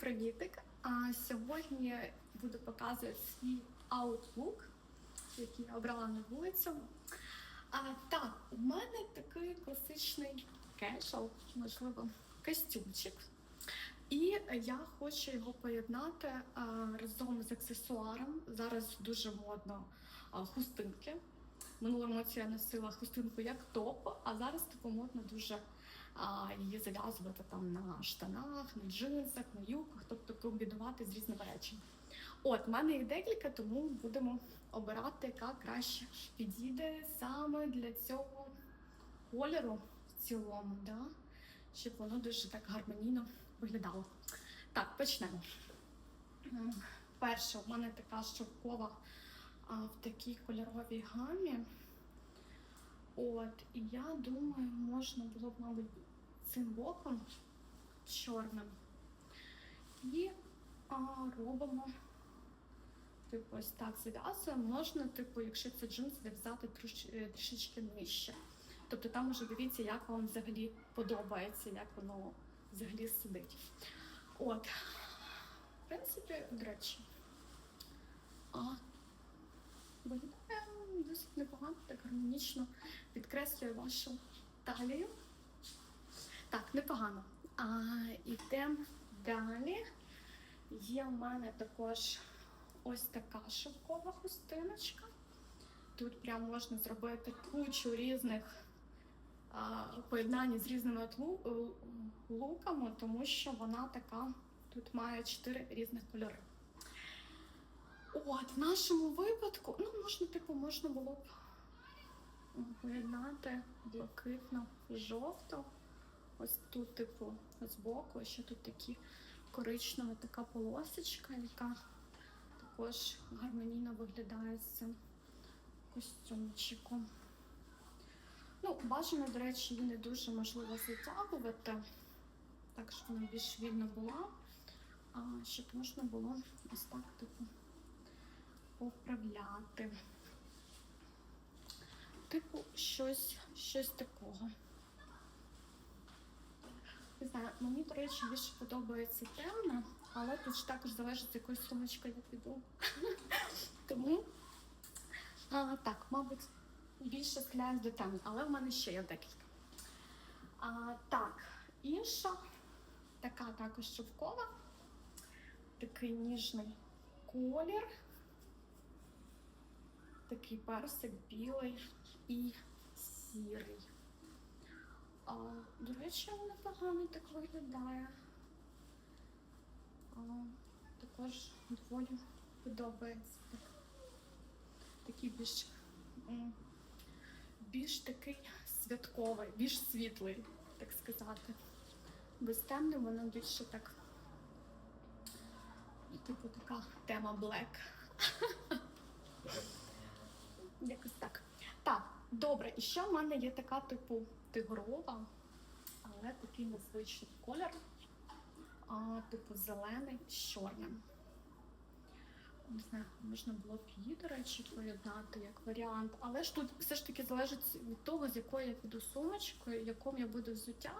привітик! А сьогодні буду показувати свій аутлук, який я обрала на вулицю. А, так, у мене такий класичний кешал, можливо, костюмчик. І я хочу його поєднати а, разом з аксесуаром. Зараз дуже модно а, хустинки. Минулому році я носила хустинку як топ, а зараз типу модно дуже її зав'язувати там на штанах, на джинсах, на юбках, тобто комбінувати з різними речами. От, в мене їх декілька, тому будемо обирати, яка краще підійде саме для цього кольору в цілому, да? щоб воно дуже так гармонійно виглядало. Так, почнемо. М, Перше, у мене така шовкова в такій кольоровій гамі. От, і я думаю, можна було б, мабуть, цим боком чорним. І а, робимо, типу, ось так зав'язуємо. Можна, типу, якщо це джинс, зав'язати е, трішечки нижче. Тобто там уже дивіться, як вам взагалі подобається, як воно взагалі сидить. От. В принципі, до речі. А, виглядає досить непогано, так гармонічно підкреслює вашу талію. Так, непогано. А, йдемо далі. Є в мене також ось така шовкова хустиночка. Тут прям можна зробити кучу різних а, поєднань з різними луками, тому що вона така, тут має чотири різних кольори. От, в нашому випадку, ну, можна, типу, можна було б поєднати блакитно жовто. Ось тут, типу, збоку, ще тут такі коричнева така полосочка, яка також гармонійно виглядає з цим костюмчиком. Ну, бажано, до речі, її не дуже можливо затягувати, так щоб вона більш вільно була, а щоб можна було ось так, типу, поправляти. Типу, щось, щось такого. Не знаю, мені, до речі, більше подобається темна, але тут ж також залежить, з якою сумочкою я піду. Тому а, так, мабуть, більше схиляюсь до теми, але в мене ще є декілька. А, так, інша, така також шовкова, такий ніжний колір, такий персик білий і сірий. А, до речі, непогано так виглядає. А, також доволі подобається. Так. Такий більш, більш такий святковий, більш світлий, так сказати. Без темним воно більше так. Типу така тема Black. Якось так. Так, добре, і ще в мене є така, типу, тигрова, але такий незвичний колір. А, типу зелений з чорним. Не знаю, можна було б її, до речі, поєднати як варіант. Але ж тут все ж таки залежить від того, з якою я піду сумочкою, якому я буду взуття,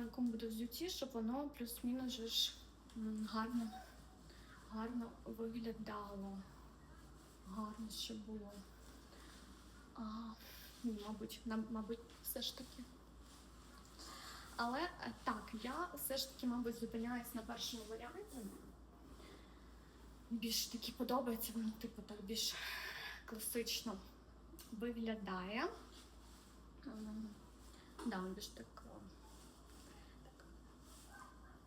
якому буду взуті, щоб воно плюс-мінус гарно, гарно виглядало. Гарно ще було. А, мабуть, нам, мабуть, все ж таки. Але е, так, я все ж таки, мабуть, зупиняюсь на першому варіанті. Більш таки подобається, воно, типу, так більш класично виглядає. Ем, Да, більш так, так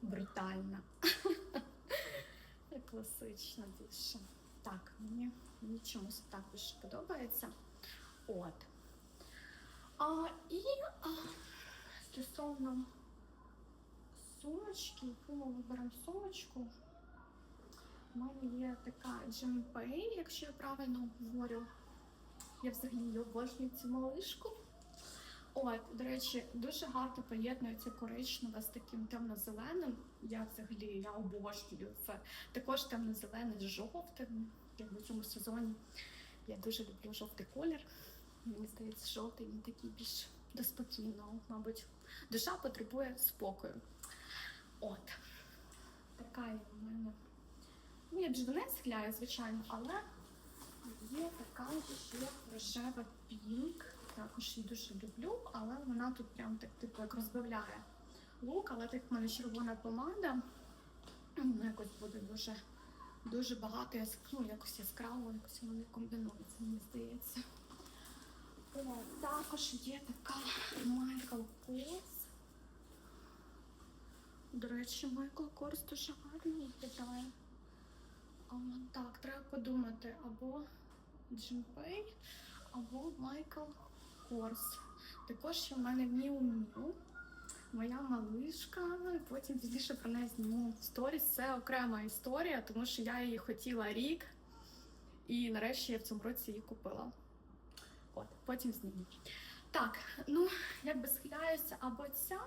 брутально. Класично більше. Так, мені, мені чомусь так подобається. От. А, і а, стосовно сумочки, яку ми виберемо сумочку. У мене є така Джемпей, якщо я правильно говорю. Я взагалі обожнюю цю малишку. От, до речі, дуже гарно поєднується коричнева з таким темно-зеленим. Я взагалі я обожнюю це. Також темно-зелене з жовтим. Як в цьому сезоні я дуже люблю жовтий колір. Мені здається, жовтий він такий більш до спокійного, мабуть. Душа потребує спокою. От. така в мене. Ну, я не схиляю, звичайно, але є така ще рожева пінк. Також її дуже люблю, але вона тут прям так типу як розбавляє лук, але так в мене червона помада, ну, якось буде дуже, дуже багато ну, якось яскраво, якось вони комбінуються, мені здається. О, також є така Майкл Корс. До речі, Майкл Корс дуже гарно виглядає. Так, треба подумати або Джимпей, або Майкл Корс. Також є в мене Міу Міу. Моя малишка, ну потім пізніше про неї зніму сторіс. Це окрема історія, тому що я її хотіла рік, і нарешті я в цьому році її купила. От, потім зніму. Так, ну я би схиляюся або ця,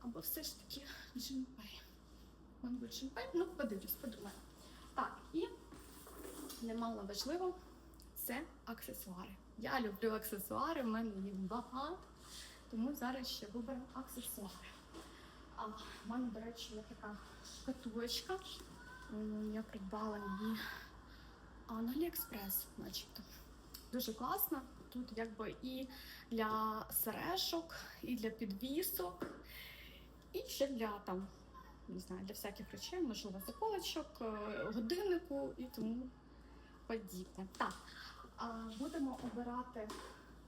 або все ж таки Джимпей. Мабуть, Джимпей, ну подивлюсь, подумаю. Так, і немало важливо, це аксесуари. Я люблю аксесуари, в мене їх багато, тому зараз ще виберу аксесуари. А в мене, до речі, є така шкатулочка. Я придбала її на Аліекспрес, начебто. Дуже класно. Тут якби і для сережок, і для підвісок, і ще для там, не знаю, для всяких речей, можливо, заколочок, е, годиннику і тому подібне. Так, будемо обирати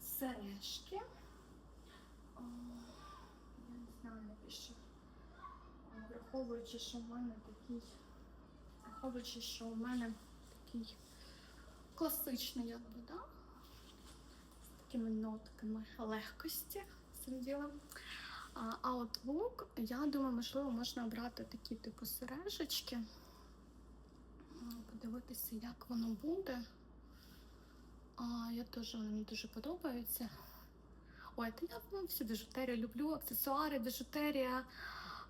сережки. Я не знаю, навіщо. Враховуючи, що в мене такий, враховуючи, що в мене такий класичний, якби, да? з такими нотками легкості цим ділом. А, а от лук, я думаю, можливо, можна обрати такі типу сережечки. Подивитися, як воно буде. А, я теж вони мені дуже подобаються. Ой, та я ну, всю біжутерію люблю, аксесуари, біжутерія,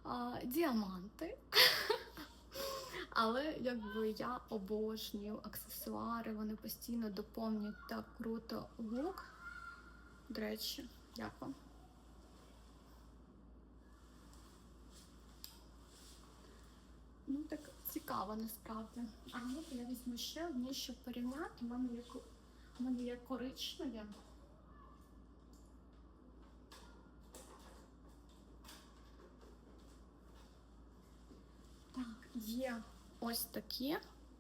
а, діаманти. Але якби я обожнюю аксесуари, вони постійно доповнюють так круто лук. До речі, як вам? Ну так цікаво насправді. А ну я візьму ще одні, щоб порівняти. У мене мене є коричневі. Так, є ось такі,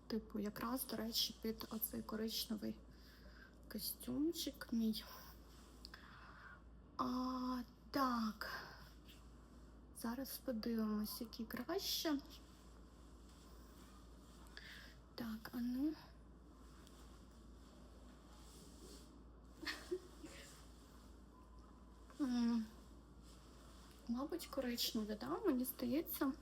типу, якраз, до речі, під оцей коричневий костюмчик мій. А, так. Зараз подивимось, які краще. Так, а ну. Мабуть, коричневі, да? Мені здається.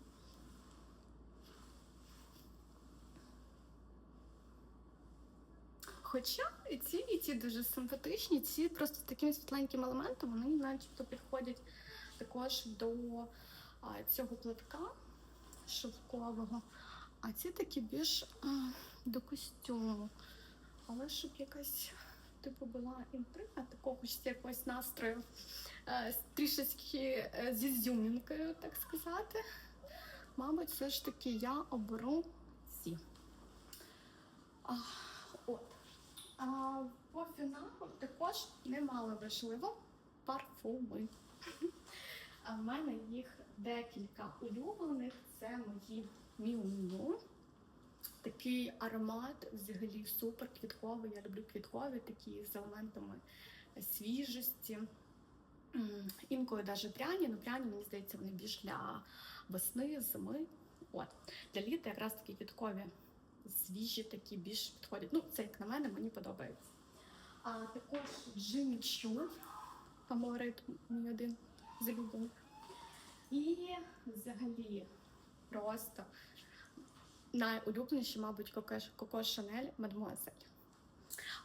Хоча і ці, і ці дуже симпатичні, ці просто з таким світленьким елементом, вони начебто підходять також до а, цього платка шовкового. А ці такі більш а, до костюму. Але щоб якась типу була інтрига, такого хочеться якогось настрою е, трішечки е, зі зюмінкою, так сказати. Мабуть, все ж таки я оберу ці. А, от. А, по фіналу також немало важливо парфуми. А в мене їх декілька улюблених. Це мої Міу Такий аромат взагалі супер квітковий. Я люблю квіткові, такі з елементами свіжості. Інколи навіть пряні, але пряні, мені здається, вони більш для весни, зими. От. Для літа якраз такі квіткові, свіжі, такі більш підходять. Ну, це як на мене, мені подобається. А також Jimmy Choo, фаворит мій один з улюблених. І взагалі просто найулюбленіші, мабуть, Коко, Шанель Мадмуазель.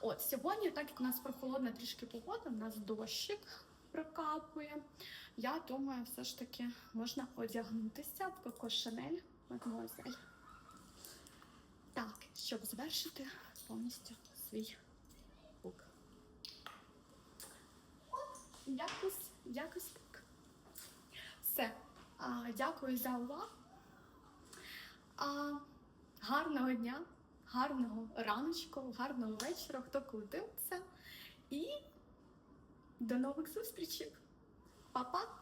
От сьогодні, так як у нас прохолодна трішки погода, у нас дощик прокапує. Я думаю, все ж таки можна одягнутися в Коко Шанель Мадмуазель. Так, щоб завершити повністю свій лук. Якось, якось так. Все. А, дякую за увагу. А, гарного дня, гарного раночку, гарного вечора, хто коли дивиться. І до нових зустрічей. Па-па!